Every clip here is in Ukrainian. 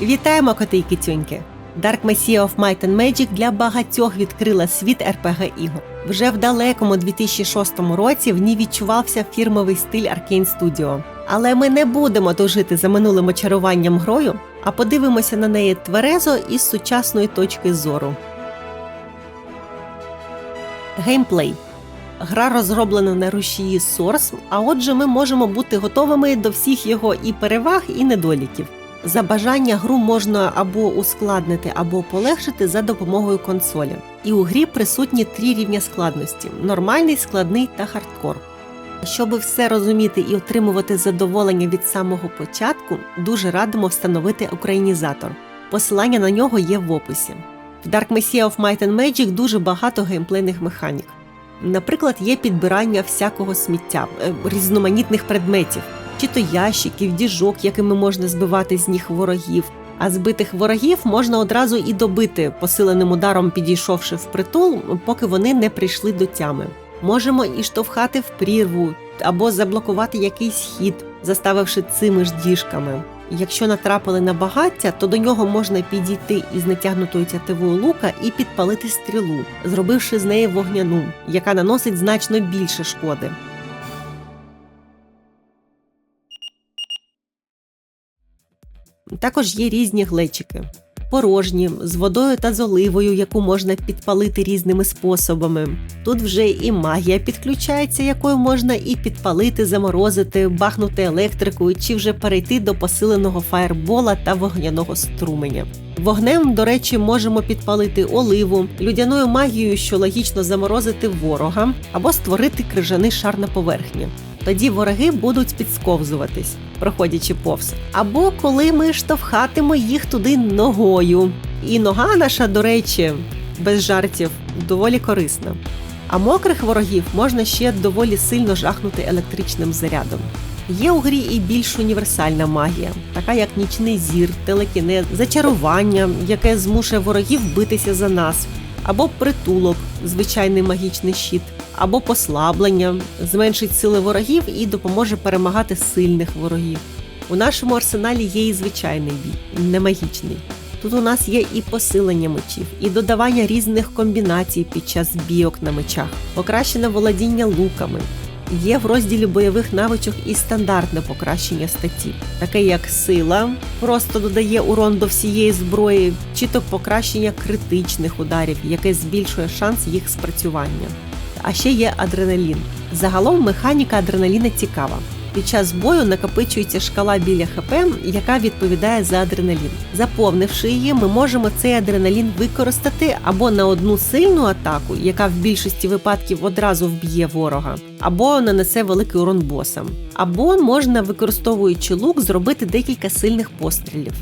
Вітаємо коти й кицюньки! Dark Messiah of Might and Magic для багатьох відкрила світ RPG ігор. Вже в далекому 2006 році в ній відчувався фірмовий стиль Arkane Studio. Але ми не будемо дожити за минулим очаруванням грою, а подивимося на неї тверезо із сучасної точки зору. Геймплей. Гра розроблена на рушії Source, а отже, ми можемо бути готовими до всіх його і переваг, і недоліків. За бажання гру можна або ускладнити, або полегшити за допомогою консолі. І у грі присутні три рівня складності: нормальний, складний та хардкор. Щоб все розуміти і отримувати задоволення від самого початку, дуже радимо встановити українізатор. Посилання на нього є в описі. В Dark Messiah of Might and Magic дуже багато геймплейних механік. Наприклад, є підбирання всякого сміття, е, різноманітних предметів, чи то ящиків, діжок, якими можна збивати з ніг ворогів. А збитих ворогів можна одразу і добити, посиленим ударом підійшовши в притул, поки вони не прийшли до тями. Можемо і штовхати в прірву або заблокувати якийсь хід, заставивши цими ж діжками. Якщо натрапили на багаття, то до нього можна підійти із натягнутою тятивою лука і підпалити стрілу, зробивши з неї вогняну, яка наносить значно більше шкоди. Також є різні глечики. Порожні, з водою та з оливою, яку можна підпалити різними способами. Тут вже і магія підключається, якою можна і підпалити, заморозити, бахнути електрикою чи вже перейти до посиленого фаєрбола та вогняного струменя. Вогнем, до речі, можемо підпалити оливу, людяною магією, що логічно заморозити ворога, або створити крижаний шар на поверхні. Тоді вороги будуть підсковзуватись, проходячи повз. Або коли ми штовхатимо їх туди ногою. І нога наша, до речі, без жартів, доволі корисна. А мокрих ворогів можна ще доволі сильно жахнути електричним зарядом. Є у грі і більш універсальна магія, така як нічний зір, телекінез, зачарування, яке змушує ворогів битися за нас, або притулок, звичайний магічний щит, або послаблення, зменшить сили ворогів і допоможе перемагати сильних ворогів. У нашому арсеналі є і звичайний бій, не магічний. Тут у нас є і посилення мечів, і додавання різних комбінацій під час бійок на мечах, покращене володіння луками. Є в розділі бойових навичок і стандартне покращення статті, таке як сила, просто додає урон до всієї зброї, чи то покращення критичних ударів, яке збільшує шанс їх спрацювання. А ще є адреналін. Загалом механіка адреналіна цікава. Під час бою накопичується шкала біля ХП, яка відповідає за адреналін. Заповнивши її, ми можемо цей адреналін використати або на одну сильну атаку, яка в більшості випадків одразу вб'є ворога, або нанесе великий урон босам. Або можна, використовуючи лук, зробити декілька сильних пострілів.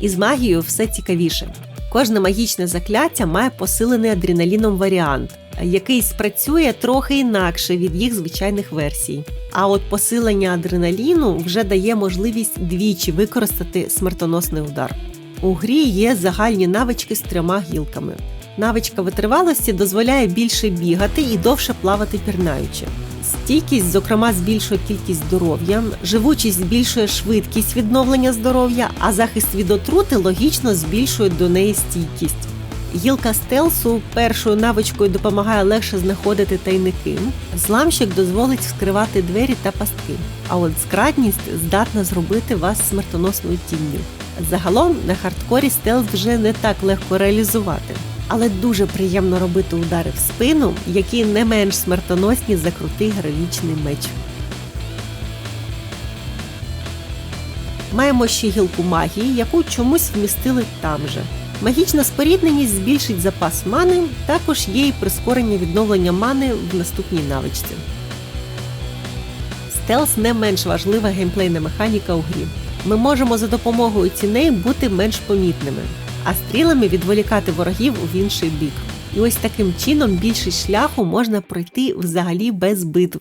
Із магією все цікавіше. Кожне магічне закляття має посилений адреналіном варіант, який спрацює трохи інакше від їх звичайних версій. А от посилення адреналіну вже дає можливість двічі використати смертоносний удар. У грі є загальні навички з трьома гілками. Навичка витривалості дозволяє більше бігати і довше плавати пірнаючи. Стійкість, зокрема, збільшує кількість здоров'я, живучість збільшує швидкість відновлення здоров'я, а захист від отрути логічно збільшує до неї стійкість. Гілка стелсу першою навичкою допомагає легше знаходити тайники. Зламщик дозволить вскривати двері та пастки. А от скрадність здатна зробити вас смертоносною тінню. Загалом на хардкорі стелс вже не так легко реалізувати, але дуже приємно робити удари в спину, які не менш смертоносні за крутий героїчний меч. Маємо ще гілку магії, яку чомусь вмістили там же. Магічна спорідненість збільшить запас мани, також є і прискорення відновлення мани в наступній навичці. Стелс не менш важлива геймплейна механіка у грі. Ми можемо за допомогою ціней бути менш помітними, а стрілами відволікати ворогів в інший бік. І ось таким чином більшість шляху можна пройти взагалі без битв.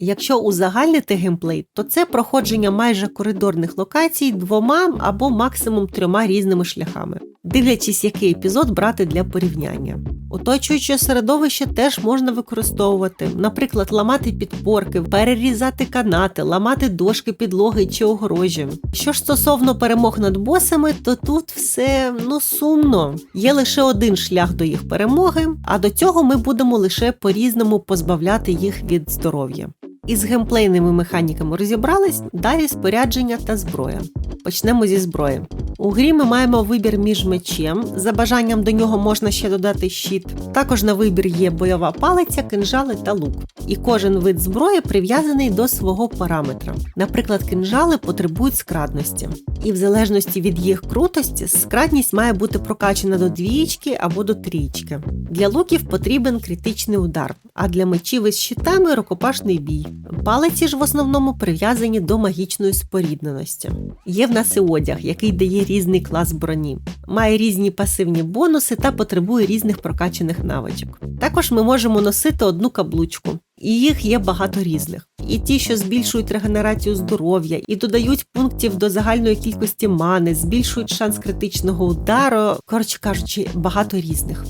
Якщо узагальнити геймплей, то це проходження майже коридорних локацій двома або максимум трьома різними шляхами, дивлячись, який епізод брати для порівняння. Оточуюче середовище теж можна використовувати, наприклад, ламати підпорки, перерізати канати, ламати дошки, підлоги чи огорожі. Що ж стосовно перемог над босами, то тут все ну сумно. Є лише один шлях до їх перемоги, а до цього ми будемо лише по-різному позбавляти їх від здоров'я. Із геймплейними механіками розібрались, далі спорядження та зброя. Почнемо зі зброї. У грі ми маємо вибір між мечем, за бажанням до нього можна ще додати щит. Також на вибір є бойова палиця, кинжали та лук. І кожен вид зброї прив'язаний до свого параметра. Наприклад, кинжали потребують скрадності. І в залежності від їх крутості, скрадність має бути прокачана до двієчки або до трієчки. Для луків потрібен критичний удар, а для мечів із щитами рукопашний бій. Палиці ж в основному прив'язані до магічної спорідненості. Є в нас і одяг, який дає різний клас броні, має різні пасивні бонуси та потребує різних прокачаних навичок. Також ми можемо носити одну каблучку, і їх є багато різних. І ті, що збільшують регенерацію здоров'я, і додають пунктів до загальної кількості мани, збільшують шанс критичного удару, коротше кажучи, багато різних.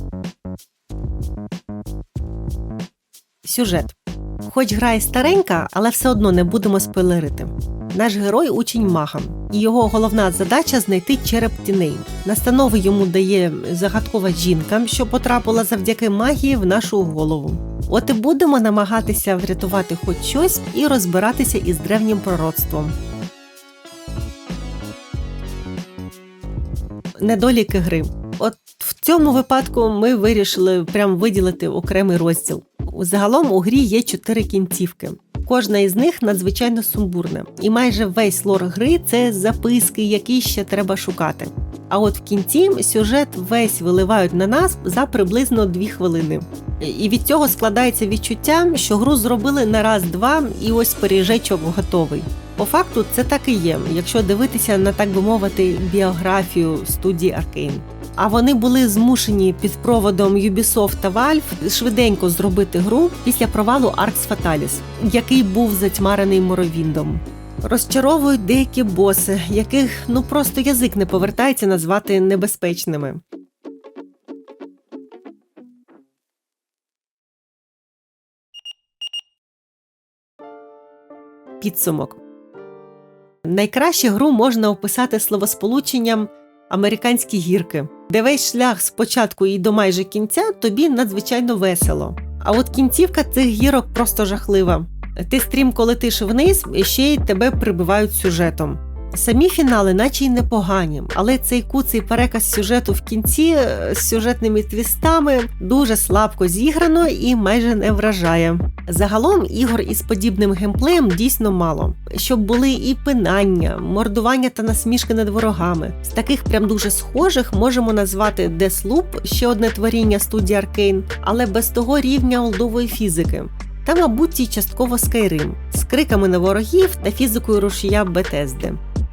Сюжет. Хоч гра і старенька, але все одно не будемо спойлерити. Наш герой учень мага, і його головна задача знайти череп тіней. Настанови йому дає загадкова жінка, що потрапила завдяки магії в нашу голову. От і будемо намагатися врятувати хоч щось і розбиратися із древнім пророцтвом. Недоліки гри. От в цьому випадку ми вирішили прям виділити окремий розділ. Загалом у грі є чотири кінцівки. Кожна із них надзвичайно сумбурна, і майже весь лор гри це записки, які ще треба шукати. А от в кінці сюжет весь виливають на нас за приблизно дві хвилини. І від цього складається відчуття, що гру зробили на раз-два, і ось пиріжечок готовий. По факту це так і є, якщо дивитися на так би мовити біографію студії Arkane. А вони були змушені під проводом Ubisoft та Valve швиденько зробити гру після провалу Arx Fatalis, який був затьмарений Моровіндом. Розчаровують деякі боси, яких ну просто язик не повертається назвати небезпечними. Підсумок. Найкраще гру можна описати словосполученням американські гірки, де весь шлях спочатку і до майже кінця тобі надзвичайно весело. А от кінцівка цих гірок просто жахлива. Ти стрімко летиш вниз і ще й тебе прибивають сюжетом. Самі фінали, наче й непогані, але цей куций переказ сюжету в кінці е, з сюжетними твістами дуже слабко зіграно і майже не вражає. Загалом ігор із подібним геймплеєм дійсно мало, щоб були і пинання, мордування та насмішки над ворогами. З таких прям дуже схожих можемо назвати Deathloop, ще одне творіння студії Arkane, але без того рівня олдової фізики. Та, мабуть, і частково Skyrim, з криками на ворогів та фізикою рушія Bethesda.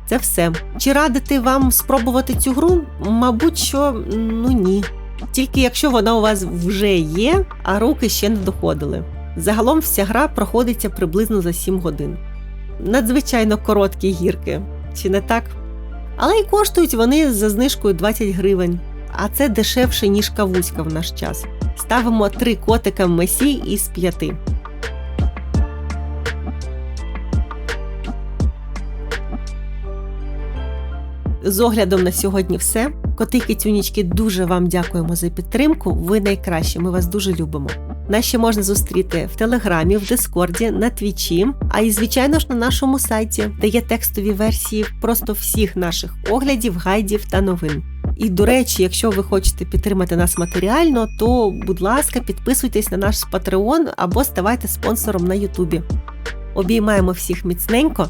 Це все. Чи радити вам спробувати цю гру? Мабуть, що ну ні. Тільки якщо вона у вас вже є, а руки ще не доходили. Загалом вся гра проходиться приблизно за 7 годин. Надзвичайно короткі гірки, чи не так? Але й коштують вони за знижкою 20 гривень, а це дешевше, ніж кавуська в наш час. Ставимо три котика Месі із п'яти. З оглядом на сьогодні все. Коти кицюнічки дуже вам дякуємо за підтримку. Ви найкращі, ми вас дуже любимо. Нас ще можна зустріти в Телеграмі, в Дискорді, на Твічі, а і, звичайно ж, на нашому сайті, де є текстові версії просто всіх наших оглядів, гайдів та новин. І, до речі, якщо ви хочете підтримати нас матеріально, то, будь ласка, підписуйтесь на наш Patreon або ставайте спонсором на Ютубі. Обіймаємо всіх міцненько.